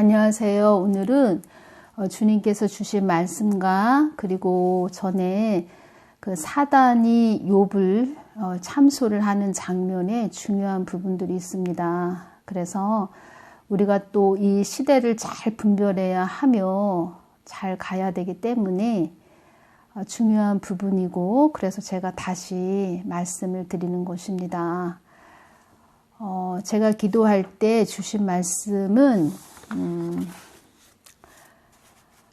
안녕하세요. 오늘은 어, 주님께서 주신 말씀과 그리고 전에 그 사단이 욥을 어, 참소를 하는 장면에 중요한 부분들이 있습니다. 그래서 우리가 또 이 시대를 잘 분별해야 하며 잘 가야 되기 때문에 어, 중요한 부분이고 그래서 제가 다시 말씀을 드리는 것입니다. 어, 제가 기도할 때 주신 말씀은 음,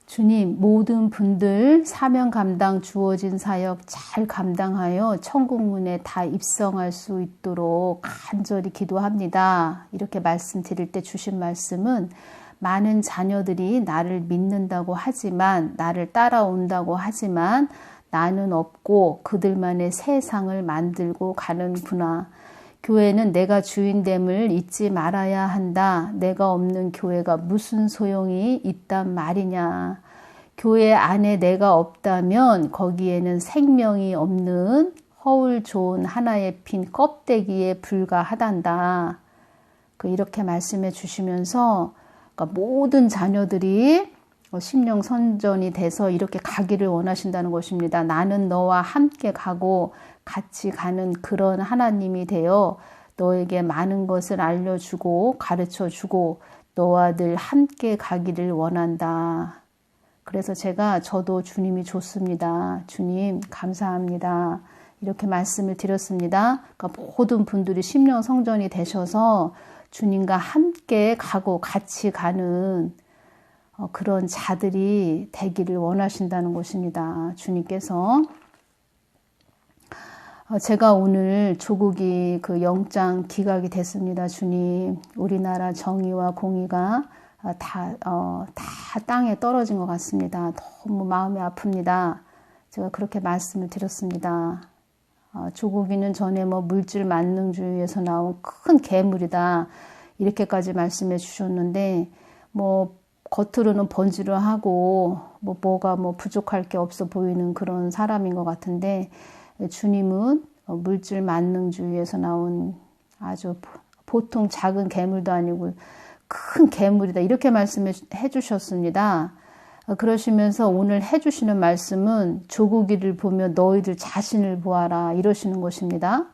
주님 모든 분들 사명 감당 주어진 사역 잘 감당하여 천국문에 다 입성할 수 있도록 간절히 기도합니다. 이렇게 말씀드릴 때 주신 말씀은 많은 자녀들이 나를 믿는다고 하지만 나를 따라온다고 하지만 나는 없고 그들만의 세상을 만들고 가는구나. 교회는 내가 주인됨을 잊지 말아야 한다. 내가 없는 교회가 무슨 소용이 있단 말이냐. 교회 안에 내가 없다면 거기에는 생명이 없는 허울 좋은 하나의 핀 껍데기에 불과하단다. 그 이렇게 말씀해 주시면서 그러니까 모든 자녀들이 심령 선전이 돼서 이렇게 가기를 원하신다는 것입니다. 나는 너와 함께 가고 같이 가는 그런 하나님이 되어 너에게 많은 것을 알려주고 가르쳐 주고 너와 늘 함께 가기를 원한다. 그래서 제가 저도 주님이 좋습니다. 주님, 감사합니다. 이렇게 말씀을 드렸습니다. 그러니까 모든 분들이 심령 성전이 되셔서 주님과 함께 가고 같이 가는 어, 그런 자들이 되기를 원하신다는 것입니다. 주님께서 어, 제가 오늘 조국이 그 영장 기각이 됐습니다. 주님, 우리나라 정의와 공의가 어, 다, 어, 다 땅에 떨어진 것 같습니다. 너무 마음이 아픕니다. 제가 그렇게 말씀을 드렸습니다. 어, 조국이는 전에 뭐 물질 만능주의에서 나온 큰 괴물이다. 이렇게까지 말씀해 주셨는데, 뭐, 겉으로는 번지르하고, 뭐, 뭐가 뭐 부족할 게 없어 보이는 그런 사람인 것 같은데, 주님은 물질 만능주의에서 나온 아주 보통 작은 괴물도 아니고 큰 괴물이다. 이렇게 말씀해 주셨습니다. 그러시면서 오늘 해주시는 말씀은 조국이를 보며 너희들 자신을 보아라. 이러시는 것입니다.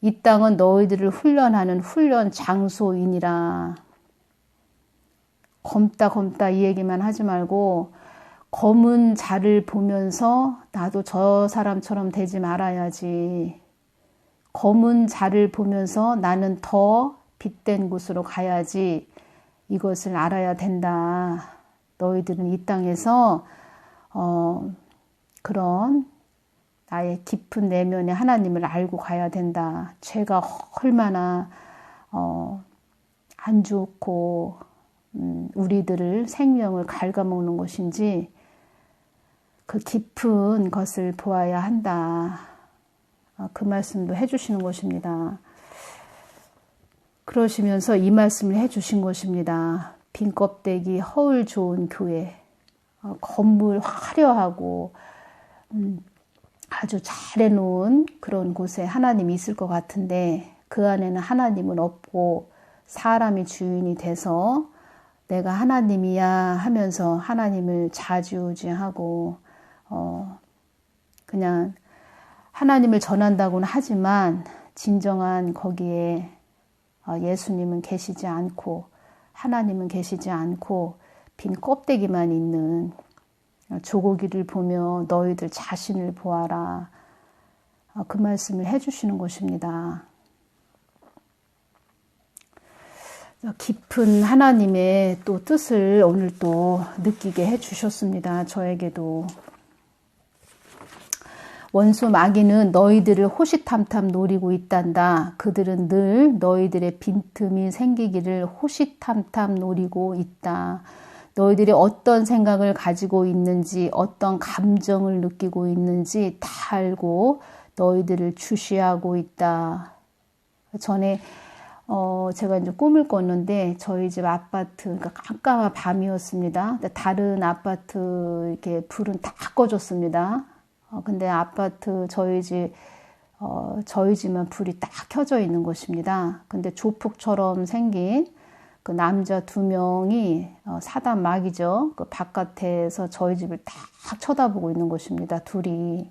이 땅은 너희들을 훈련하는 훈련 장소이니라. 검다 검다 이 얘기만 하지 말고 검은 자를 보면서 나도 저 사람처럼 되지 말아야지. 검은 자를 보면서 나는 더 빛된 곳으로 가야지. 이것을 알아야 된다. 너희들은 이 땅에서 어, 그런 나의 깊은 내면의 하나님을 알고 가야 된다. 죄가 얼마나 어, 안 좋고 음, 우리들을 생명을 갉아먹는 것인지 그 깊은 것을 보아야 한다. 아, 그 말씀도 해주시는 것입니다. 그러시면서 이 말씀을 해주신 것입니다. 빈 껍데기 허울 좋은 교회, 어, 건물 화려하고 음, 아주 잘 해놓은 그런 곳에 하나님이 있을 것 같은데 그 안에는 하나님은 없고 사람이 주인이 돼서 내가 하나님이야 하면서 하나님을 자주지하고 어, 그냥 하나님을 전한다고는 하지만 진정한 거기에 어, 예수님은 계시지 않고 하나님은 계시지 않고 빈 껍데기만 있는 조고기를 보며 너희들 자신을 보아라. 어, 그 말씀을 해주시는 것입니다. 깊은 하나님의 또 뜻을 오늘 또 느끼게 해주셨습니다. 저에게도. 원수 마귀는 너희들을 호시탐탐 노리고 있단다. 그들은 늘 너희들의 빈틈이 생기기를 호시탐탐 노리고 있다. 너희들이 어떤 생각을 가지고 있는지, 어떤 감정을 느끼고 있는지 다 알고 너희들을 주시하고 있다. 전에 어, 제가 이제 꿈을 꿨는데 저희 집 아파트, 그러니까 깜깜한 밤이었습니다. 다른 아파트 이렇게 불은 다 꺼졌습니다. 어, 근데 아파트 저희 집 어, 저희 집만 불이 딱 켜져 있는 곳입니다. 근데 조폭처럼 생긴 그그 남자 두 명이 어, 사단 막이죠. 그 바깥에서 저희 집을 딱 쳐다보고 있는 것입니다. 둘이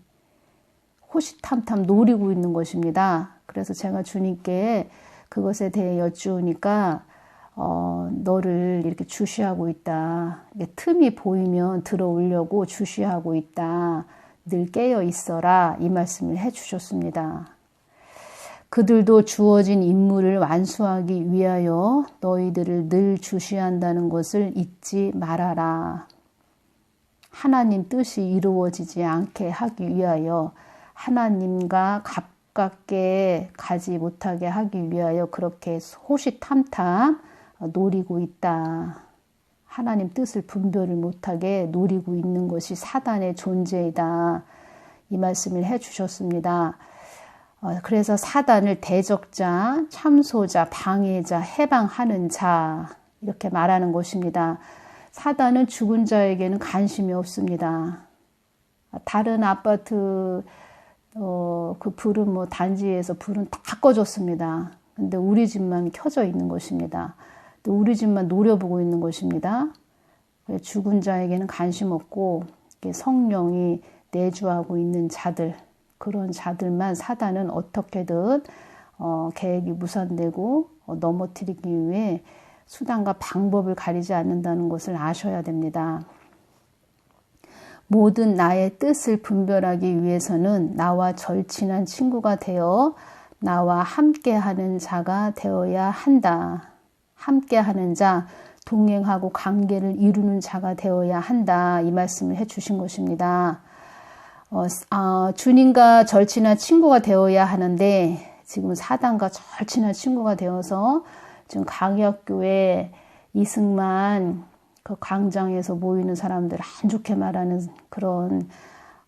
호시탐탐 노리고 있는 것입니다. 그래서 제가 주님께 그것에 대해 여쭈니까 어, 너를 이렇게 주시하고 있다. 틈이 보이면 들어오려고 주시하고 있다. 늘 깨어 있어라. 이 말씀을 해 주셨습니다. 그들도 주어진 임무를 완수하기 위하여 너희들을 늘 주시한다는 것을 잊지 말아라. 하나님 뜻이 이루어지지 않게 하기 위하여 하나님과 가깝게 가지 못하게 하기 위하여 그렇게 호시탐탐 노리고 있다. 하나님 뜻을 분별을 못하게 노리고 있는 것이 사단의 존재이다. 이 말씀을 해 주셨습니다. 어, 그래서 사단을 대적자, 참소자, 방해자, 해방하는 자 이렇게 말하는 것입니다. 사단은 죽은 자에게는 관심이 없습니다. 다른 아파트 어, 그 불은 뭐 단지에서 불은 다 꺼졌습니다. 근데 우리 집만 켜져 있는 것입니다. 또 우리 집만 노려보고 있는 것입니다. 죽은 자에게는 관심 없고 성령이 내주하고 있는 자들 그런 자들만 사단은 어떻게든 어, 계획이 무산되고 어, 넘어뜨리기 위해 수단과 방법을 가리지 않는다는 것을 아셔야 됩니다. 모든 나의 뜻을 분별하기 위해서는 나와 절친한 친구가 되어 나와 함께하는 자가 되어야 한다. 함께하는 자, 동행하고 관계를 이루는 자가 되어야 한다. 이 말씀을 해 주신 것입니다. 어, 아, 주님과 절친한 친구가 되어야 하는데 지금 사단과 절친한 친구가 되어서 지금 강의학교에 이승만 그 광장에서 모이는 사람들 안 좋게 말하는 그런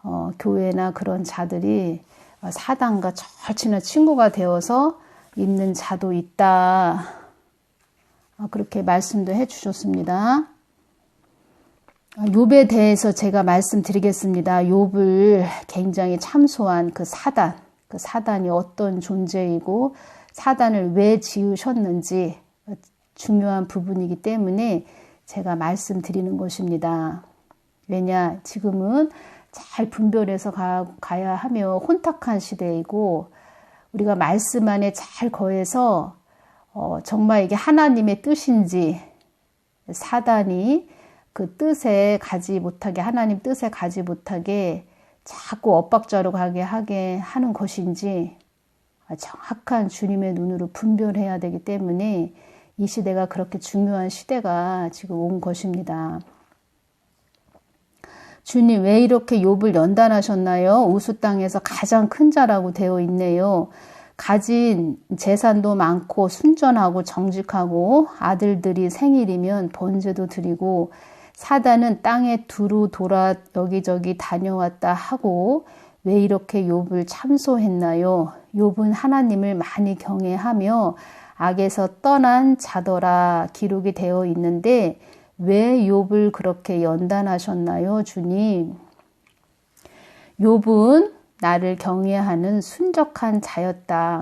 어, 교회나 그런 자들이 사단과 절친한 친구가 되어서 있는 자도 있다. 어, 그렇게 말씀도 해주셨습니다. 욥에 대해서 제가 말씀드리겠습니다. 욥을 굉장히 참소한 그 사단, 그 사단이 어떤 존재이고 사단을 왜 지으셨는지 중요한 부분이기 때문에 제가 말씀드리는 것입니다. 왜냐, 지금은 잘 분별해서 가, 야 하며 혼탁한 시대이고 우리가 말씀 안에 잘 거해서 어, 정말 이게 하나님의 뜻인지 사단이 그 뜻에 가지 못하게 하나님 뜻에 가지 못하게 자꾸 엇박자로 가게 하게 하는 것인지 정확한 주님의 눈으로 분별해야 되기 때문에 이 시대가 그렇게 중요한 시대가 지금 온 것입니다. 주님 왜 이렇게 욥을 연단하셨나요? 우수 땅에서 가장 큰 자라고 되어 있네요. 가진 재산도 많고 순전하고 정직하고 아들들이 생일이면 번제도 드리고 사단은 땅에 두루 돌아 여기저기 다녀왔다 하고 왜 이렇게 욥을 참소했나요? 욥은 하나님을 많이 경외하며 악에서 떠난 자더라 기록이 되어 있는데 왜 욥을 그렇게 연단하셨나요, 주님? 욥은 나를 경외하는 순적한 자였다.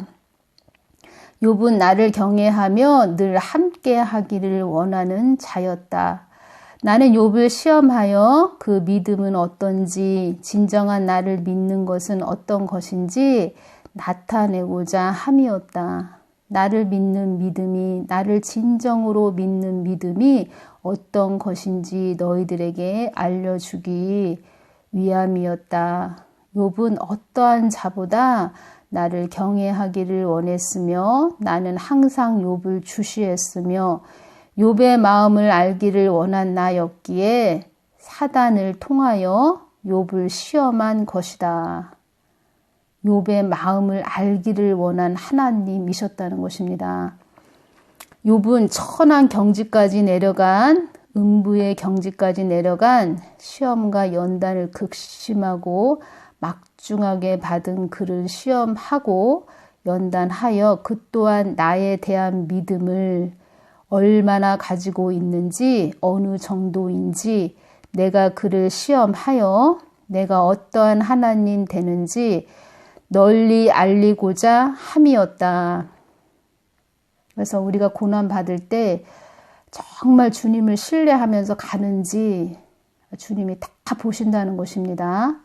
욥은 나를 경외하며 늘 함께 하기를 원하는 자였다. 나는 욥을 시험하여 그 믿음은 어떤지 진정한 나를 믿는 것은 어떤 것인지 나타내고자 함이었다. 나를 믿는 믿음이 나를 진정으로 믿는 믿음이 어떤 것인지 너희들에게 알려주기 위함이었다. 욥은 어떠한 자보다 나를 경외하기를 원했으며 나는 항상 욥을 주시했으며 욥의 마음을 알기를 원한 나였기에 사단을 통하여 욥을 시험한 것이다. 욥의 마음을 알기를 원한 하나님이셨다는 것입니다. 욥은 천한 경지까지 내려간 음부의 경지까지 내려간 시험과 연단을 극심하고 막중하게 받은 그를 시험하고 연단하여 그 또한 나에 대한 믿음을 얼마나 가지고 있는지, 어느 정도인지, 내가 그를 시험하여 내가 어떠한 하나님 되는지 널리 알리고자 함이었다. 그래서 우리가 고난 받을 때 정말 주님을 신뢰하면서 가는지 주님이 다 보신다는 것입니다.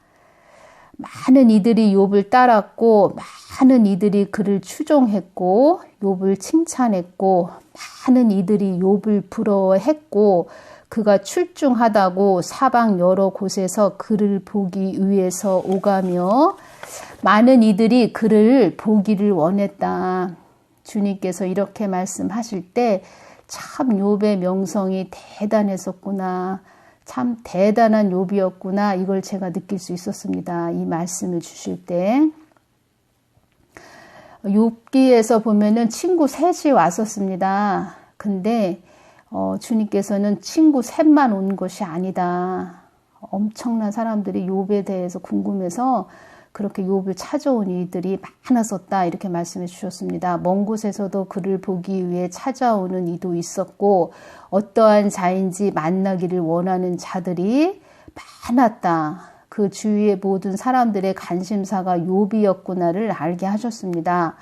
많은 이들이 욥을 따랐고 많은 이들이 그를 추종했고 욥을 칭찬했고 많은 이들이 욥을 부러워했고 그가 출중하다고 사방 여러 곳에서 그를 보기 위해서 오가며 많은 이들이 그를 보기를 원했다. 주님께서 이렇게 말씀하실 때 참 욥의 명성이 대단했었구나. 참 대단한 욥이었구나. 이걸 제가 느낄 수 있었습니다. 이 말씀을 주실 때. 욥기에서 보면은 친구 셋이 왔었습니다. 근데 어, 주님께서는 친구 셋만 온 것이 아니다. 엄청난 사람들이 욥에 대해서 궁금해서 그렇게 욥을 찾아온 이들이 많았었다 이렇게 말씀해 주셨습니다. 먼 곳에서도 그를 보기 위해 찾아오는 이도 있었고 어떠한 자인지 만나기를 원하는 자들이 많았다. 그 주위의 모든 사람들의 관심사가 욥이었구나를 알게 하셨습니다.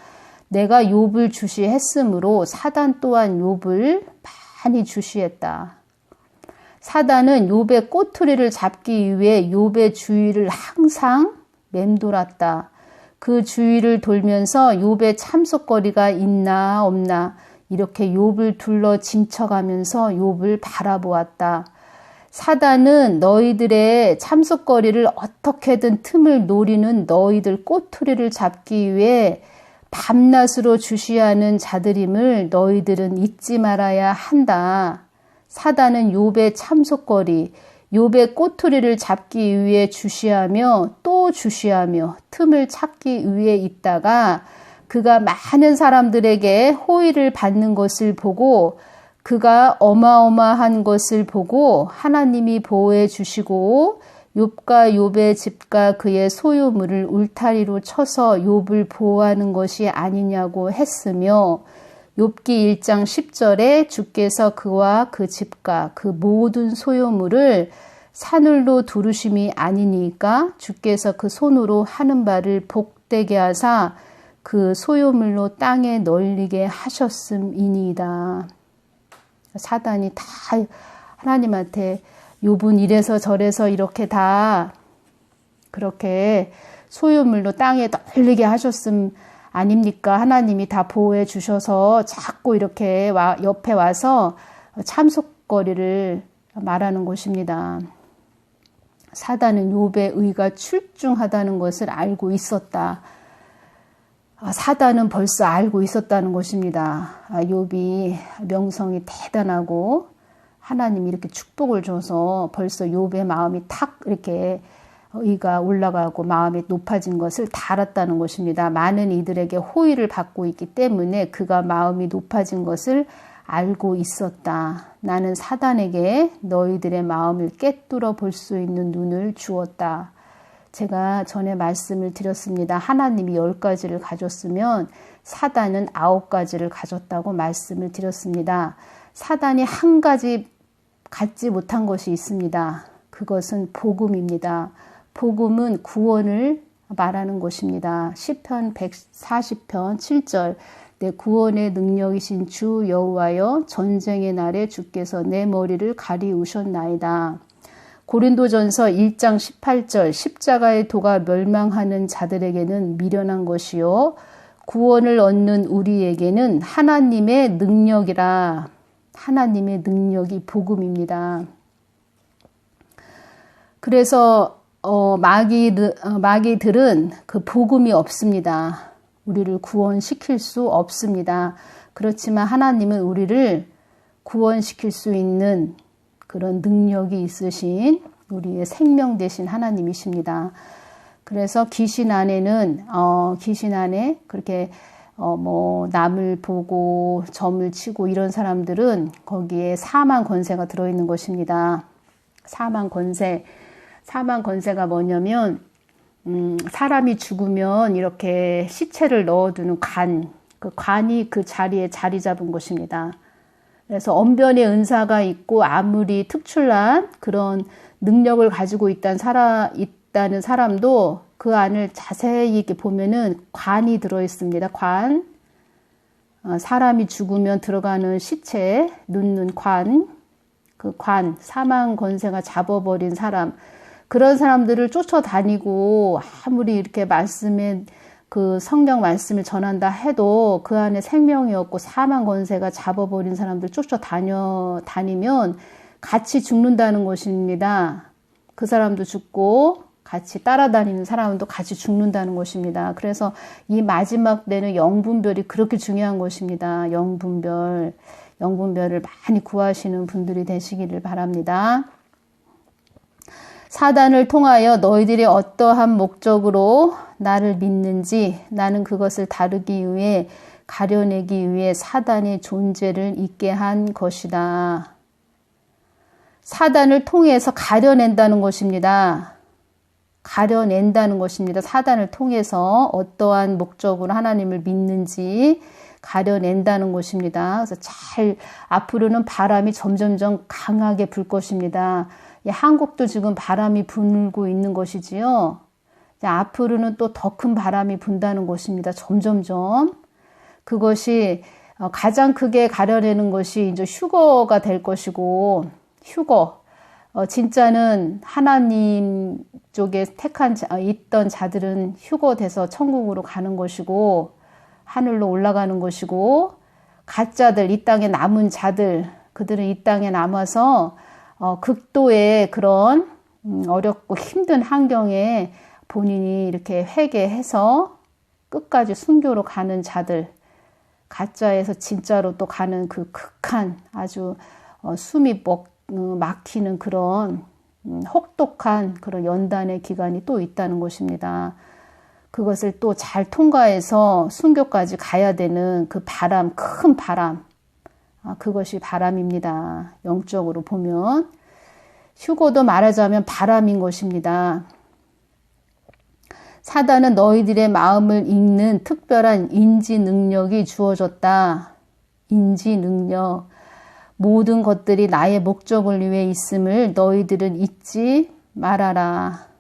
내가 욥을 주시했으므로 사단 또한 욥을 많이 주시했다. 사단은 욥의 꼬투리를 잡기 위해 욥의 주위를 항상 맴돌았다. 그 주위를 돌면서 욥의 참석거리가 있나 없나 이렇게 욥을 둘러 진쳐가면서 욥을 바라보았다. 사단은 너희들의 참석거리를 어떻게든 틈을 노리는 너희들 꼬투리를 잡기 위해 밤낮으로 주시하는 자들임을 너희들은 잊지 말아야 한다. 사단은 욥의 참석거리, 욥의 꼬투리를 잡기 위해 주시하며 또 주시하며 틈을 찾기 위해 있다가 그가 많은 사람들에게 호의를 받는 것을 보고 그가 어마어마한 것을 보고 하나님이 보호해 주시고 욥과 욥의 집과 그의 소유물을 울타리로 쳐서 욥을 보호하는 것이 아니냐고 했으며 욥기 1장 10절에 주께서 그와 그 집과 그 모든 소유물을 산울로 두르심이 아니니까 주께서 그 손으로 하는 바를 복되게 하사 그 소유물로 땅에 널리게 하셨음이니이다. 사단이 다 하나님한테 욥은 이래서 저래서 이렇게 다 그렇게 소유물로 땅에 널리게 하셨음 아닙니까? 하나님이 다 보호해 주셔서 자꾸 이렇게 와, 옆에 와서 참속거리를 말하는 것입니다. 사단은 욥의 의가 출중하다는 것을 알고 있었다. 아, 사단은 벌써 알고 있었다는 것입니다. 아, 욥이 명성이 대단하고 하나님이 이렇게 축복을 줘서 벌써 욥의 마음이 탁 이렇게 의가 올라가고 마음이 높아진 것을 다 알았다는 것입니다. 많은 이들에게 호의를 받고 있기 때문에 그가 마음이 높아진 것을 알고 있었다. 나는 사단에게 너희들의 마음을 깨뚫어 볼 수 있는 눈을 주었다. 제가 전에 말씀을 드렸습니다. 하나님이 열 가지를 가졌으면 사단은 아홉 가지를 가졌다고 말씀을 드렸습니다. 사단이 한 가지 갖지 못한 것이 있습니다. 그것은 복음입니다. 복음은 구원을 말하는 것입니다. 시편 140편 7절 내 구원의 능력이신 주 여호와여 전쟁의 날에 주께서 내 머리를 가리우셨나이다. 고린도전서 1장 18절 십자가의 도가 멸망하는 자들에게는 미련한 것이요 구원을 얻는 우리에게는 하나님의 능력이라 하나님의 능력이 복음입니다. 그래서 어, 마귀, 어, 마귀들은 그 복음이 없습니다. 우리를 구원시킬 수 없습니다. 그렇지만 하나님은 우리를 구원시킬 수 있는 그런 능력이 있으신 우리의 생명 되신 하나님이십니다. 그래서 귀신 안에는 어, 귀신 안에 그렇게 어, 뭐 남을 보고 점을 치고 이런 사람들은 거기에 사망 권세가 들어 있는 것입니다. 사망 권세, 사망 권세가 뭐냐면 음, 사람이 죽으면 이렇게 시체를 넣어두는 관, 그 관이 그 자리에 자리 잡은 것입니다. 그래서 언변의 은사가 있고 아무리 특출난 그런 능력을 가지고 있다는 사람, 있다는 사람도 그 안을 자세히 이렇게 보면은 관이 들어 있습니다. 관. 어, 사람이 죽으면 들어가는 시체, 눕는 관, 그 관, 사망 권세가 잡아버린 사람, 그런 사람들을 쫓아다니고 아무리 이렇게 말씀에 그 성경 말씀을 전한다 해도 그 안에 생명이 없고 사망 권세가 잡아버린 사람들 쫓아다녀 다니면 같이 죽는다는 것입니다. 그 사람도 죽고 같이 따라다니는 사람도 같이 죽는다는 것입니다. 그래서 이 마지막 때는 영분별이 그렇게 중요한 것입니다. 영분별. 영분별을 많이 구하시는 분들이 되시기를 바랍니다. 사단을 통하여 너희들이 어떠한 목적으로 나를 믿는지 나는 그것을 다루기 위해 가려내기 위해 사단의 존재를 있게 한 것이다. 사단을 통해서 가려낸다는 것입니다. 가려낸다는 것입니다. 사단을 통해서 어떠한 목적으로 하나님을 믿는지 가려낸다는 것입니다. 그래서 잘 앞으로는 바람이 점점점 강하게 불 것입니다. 예, 한국도 지금 바람이 불고 있는 것이지요. 앞으로는 또 더 큰 바람이 분다는 것입니다. 점점점. 그것이 어, 가장 크게 가려내는 것이 이제 휴거가 될 것이고, 휴거. 어, 진짜는 하나님 쪽에 택한 자, 어, 있던 자들은 휴거돼서 천국으로 가는 것이고 하늘로 올라가는 것이고 가짜들 이 땅에 남은 자들 그들은 이 땅에 남아서 어, 극도의 그런 음, 어렵고 힘든 환경에 본인이 이렇게 회개해서 끝까지 순교로 가는 자들 가짜에서 진짜로 또 가는 그 극한 아주 어, 숨이 먹 어, 막히는 그런 음, 혹독한 그런 연단의 기간이 또 있다는 것입니다. 그것을 또 잘 통과해서 순교까지 가야 되는 그 바람, 큰 바람. 아, 그것이 바람입니다. 영적으로 보면. 휴고도 말하자면 바람인 것입니다. 사단은 너희들의 마음을 읽는 특별한 인지 능력이 주어졌다. 인지 능력. 모든 것들이 나의 목적을 위해 있음을 너희들은 잊지 말아라.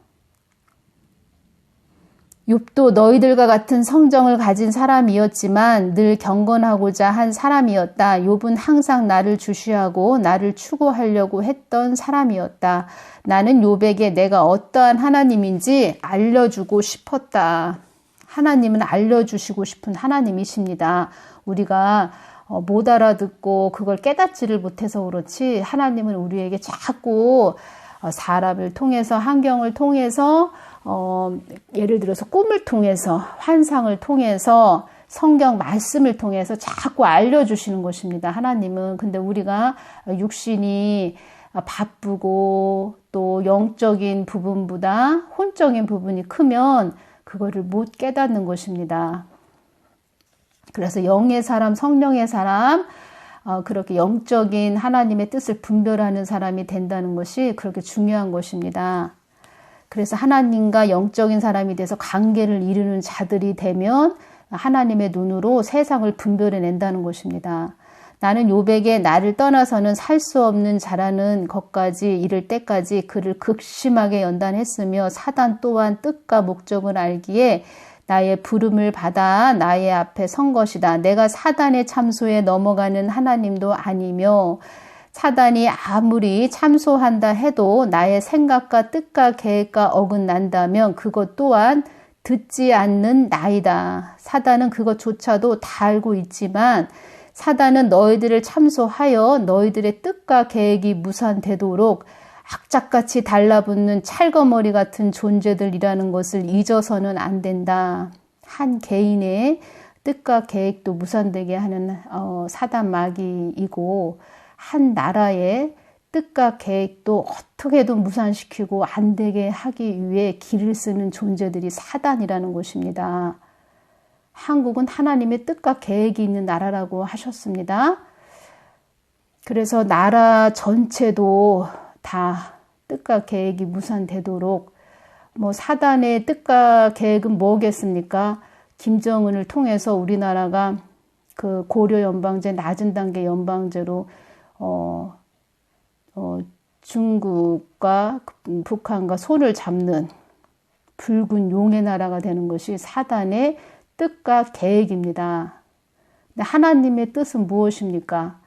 욥도 너희들과 같은 성정을 가진 사람이었지만 늘 경건하고자 한 사람이었다. 욥은 항상 나를 주시하고 나를 추구하려고 했던 사람이었다. 나는 욥에게 내가 어떠한 하나님인지 알려주고 싶었다. 하나님은 알려주시고 싶은 하나님이십니다. 우리가 어, 못 알아듣고 그걸 깨닫지를 못해서 그렇지 하나님은 우리에게 자꾸 어, 사람을 통해서 환경을 통해서 어, 예를 들어서 꿈을 통해서 환상을 통해서 성경 말씀을 통해서 자꾸 알려주시는 것입니다. 하나님은 근데 우리가 육신이 바쁘고 또 영적인 부분보다 혼적인 부분이 크면 그거를 못 깨닫는 것입니다. 그래서 영의 사람, 성령의 사람, 어, 그렇게 영적인 하나님의 뜻을 분별하는 사람이 된다는 것이 그렇게 중요한 것입니다. 그래서 하나님과 영적인 사람이 돼서 관계를 이루는 자들이 되면 하나님의 눈으로 세상을 분별해 낸다는 것입니다. 나는 요백에 나를 떠나서는 살 수 없는 자라는 것까지 이를 때까지 그를 극심하게 연단했으며 사단 또한 뜻과 목적을 알기에 나의 부름을 받아 나의 앞에 선 것이다. 내가 사단의 참소에 넘어가는 하나님도 아니며 사단이 아무리 참소한다 해도 나의 생각과 뜻과 계획과 어긋난다면 그것 또한 듣지 않는 나이다. 사단은 그것조차도 다 알고 있지만 사단은 너희들을 참소하여 너희들의 뜻과 계획이 무산되도록 악착같이 달라붙는 찰거머리 같은 존재들이라는 것을 잊어서는 안 된다. 한 개인의 뜻과 계획도 무산되게 하는 어, 사단 마귀이고 한 나라의 뜻과 계획도 어떻게든 무산시키고 안 되게 하기 위해 길을 쓰는 존재들이 사단이라는 것입니다. 한국은 하나님의 뜻과 계획이 있는 나라라고 하셨습니다. 그래서 나라 전체도 다 뜻과 계획이 무산되도록 뭐 사단의 뜻과 계획은 뭐겠습니까? 김정은을 통해서 우리나라가 그 고려 연방제 낮은 단계 연방제로 어, 어, 중국과 북한과 손을 잡는 붉은 용의 나라가 되는 것이 사단의 뜻과 계획입니다. 하나님의 뜻은 무엇입니까?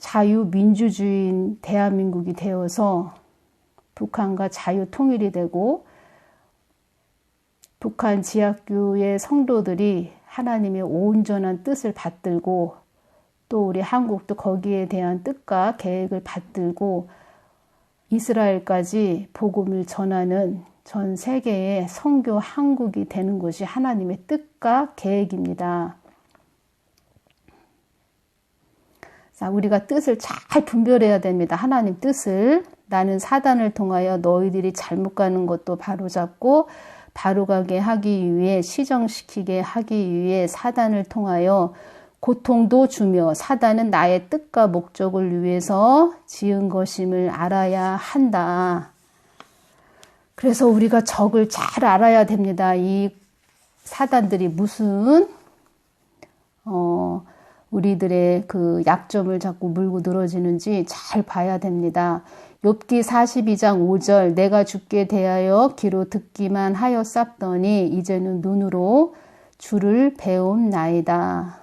자유민주주의인 대한민국이 되어서 북한과 자유 통일이 되고 북한 지하교의 성도들이 하나님의 온전한 뜻을 받들고 또 우리 한국도 거기에 대한 뜻과 계획을 받들고 이스라엘까지 복음을 전하는 전 세계의 성교 한국이 되는 것이 하나님의 뜻과 계획입니다. 자, 우리가 뜻을 잘 분별해야 됩니다. 하나님 뜻을. 나는 사단을 통하여 너희들이 잘못 가는 것도 바로잡고 바로 가게 하기 위해 시정시키게 하기 위해 사단을 통하여 고통도 주며 사단은 나의 뜻과 목적을 위해서 지은 것임을 알아야 한다. 그래서 우리가 적을 잘 알아야 됩니다. 이 사단들이 무슨 어 우리들의 그 약점을 자꾸 물고 늘어지는지 잘 봐야 됩니다. 욥기 42장 5절 내가 죽게 대하여 귀로 듣기만 하여 쌌더니 이제는 눈으로 주를 배움나이다.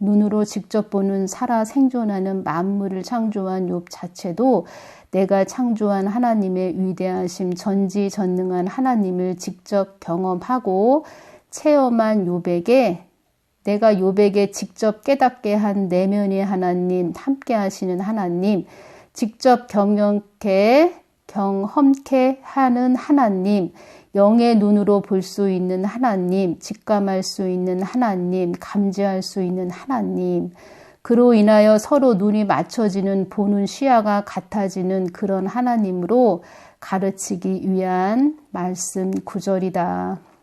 눈으로 직접 보는 살아 생존하는 만물을 창조한 욥 자체도 내가 창조한 하나님의 위대하심 전지전능한 하나님을 직접 경험하고 체험한 욥에게 내가 요백에 직접 깨닫게 한 내면의 하나님, 함께 하시는 하나님, 직접 경영케, 경험케 하는 하나님, 영의 눈으로 볼 수 있는 하나님, 직감할 수 있는 하나님, 감지할 수 있는 하나님, 그로 인하여 서로 눈이 맞춰지는 보는 시야가 같아지는 그런 하나님으로 가르치기 위한 말씀 구절이다.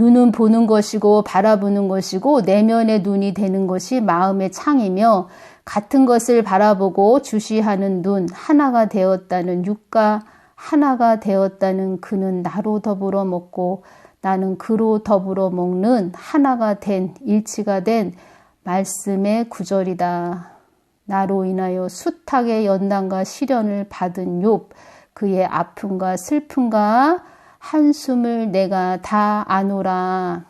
눈은 보는 것이고 바라보는 것이고 내면의 눈이 되는 것이 마음의 창이며 같은 것을 바라보고 주시하는 눈 하나가 되었다는 육가 하나가 되었다는 그는 나로 더불어 먹고 나는 그로 더불어 먹는 하나가 된 일치가 된 말씀의 구절이다. 나로 인하여 숱하게 연단과 시련을 받은 욥 그의 아픔과 슬픔과 한숨을 내가 다 아노라.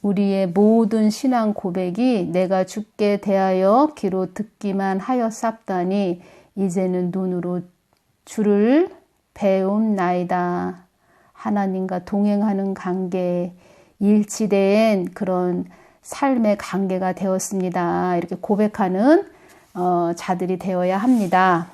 우리의 모든 신앙 고백이 내가 죽게 대하여 귀로 듣기만 하여 쌉다니 이제는 눈으로 주를 배움나이다. 하나님과 동행하는 관계, 일치된 그런 삶의 관계가 되었습니다. 이렇게 고백하는 어, 자들이 되어야 합니다.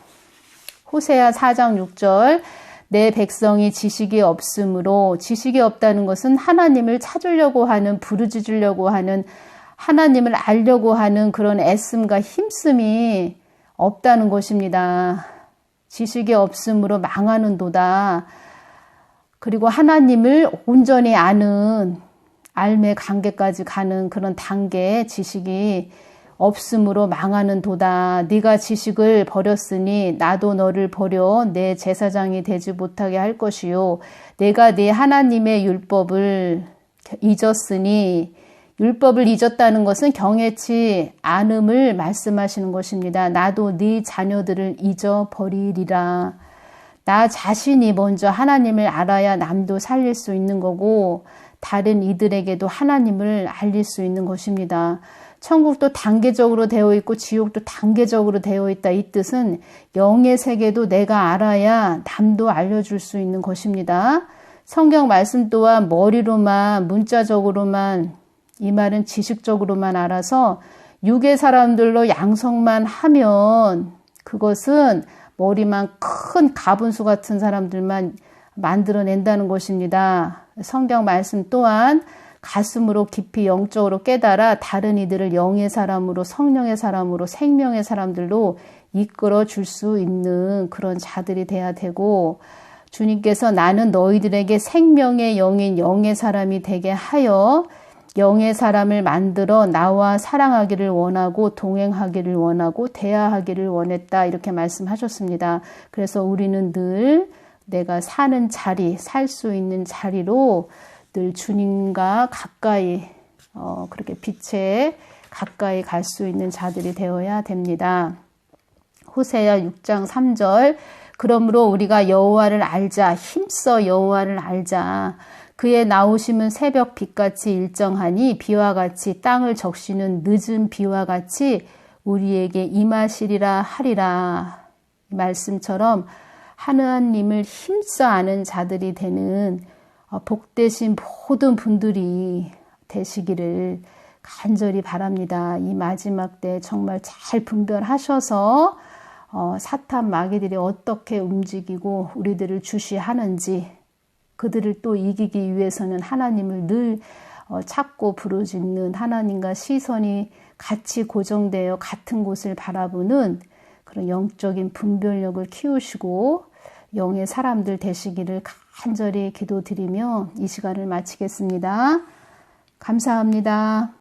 호세아 4장 6절 내 백성이 지식이 없으므로 지식이 없다는 것은 하나님을 찾으려고 하는 부르짖으려고 하는 하나님을 알려고 하는 그런 애씀과 힘씀이 없다는 것입니다. 지식이 없으므로 망하는 도다. 그리고 하나님을 온전히 아는 알매 관계까지 가는 그런 단계의 지식이 없음으로 망하는 도다. 네가 지식을 버렸으니 나도 너를 버려 내 제사장이 되지 못하게 할 것이요. 내가 네 하나님의 율법을 잊었으니 율법을 잊었다는 것은 경외치 않음을 말씀하시는 것입니다. 나도 네 자녀들을 잊어버리리라. 나 자신이 먼저 하나님을 알아야 남도 살릴 수 있는 거고 다른 이들에게도 하나님을 알릴 수 있는 것입니다. 천국도 단계적으로 되어 있고 지옥도 단계적으로 되어 있다. 이 뜻은 영의 세계도 내가 알아야 남도 알려줄 수 있는 것입니다. 성경 말씀 또한 머리로만 문자적으로만 이 말은 지식적으로만 알아서 육의 사람들로 양성만 하면 그것은 머리만 큰 가분수 같은 사람들만 만들어낸다는 것입니다. 성경 말씀 또한 가슴으로 깊이 영적으로 깨달아 다른 이들을 영의 사람으로 성령의 사람으로 생명의 사람들로 이끌어 줄 수 있는 그런 자들이 돼야 되고 주님께서 나는 너희들에게 생명의 영인 영의 사람이 되게 하여 영의 사람을 만들어 나와 사랑하기를 원하고 동행하기를 원하고 대화하기를 원했다 이렇게 말씀하셨습니다. 그래서 우리는 늘 내가 사는 자리, 살 수 있는 자리로 늘 주님과 가까이 어, 그렇게 빛에 가까이 갈 수 있는 자들이 되어야 됩니다. 호세야 6장 3절 그러므로 우리가 여호와를 알자 힘써 여호와를 알자 그의 나오심은 새벽 빛같이 일정하니 비와 같이 땅을 적시는 늦은 비와 같이 우리에게 임하시리라 하리라. 말씀처럼 하나님을 힘써 아는 자들이 되는 어, 복되신 모든 분들이 되시기를 간절히 바랍니다. 이 마지막 때 정말 잘 분별하셔서 어, 사탄 마귀들이 어떻게 움직이고 우리들을 주시하는지 그들을 또 이기기 위해서는 하나님을 늘 어, 찾고 부르짖는 하나님과 시선이 같이 고정되어 같은 곳을 바라보는 그런 영적인 분별력을 키우시고 영의 사람들 되시기를 간절히 기도드리며 이 시간을 마치겠습니다. 감사합니다.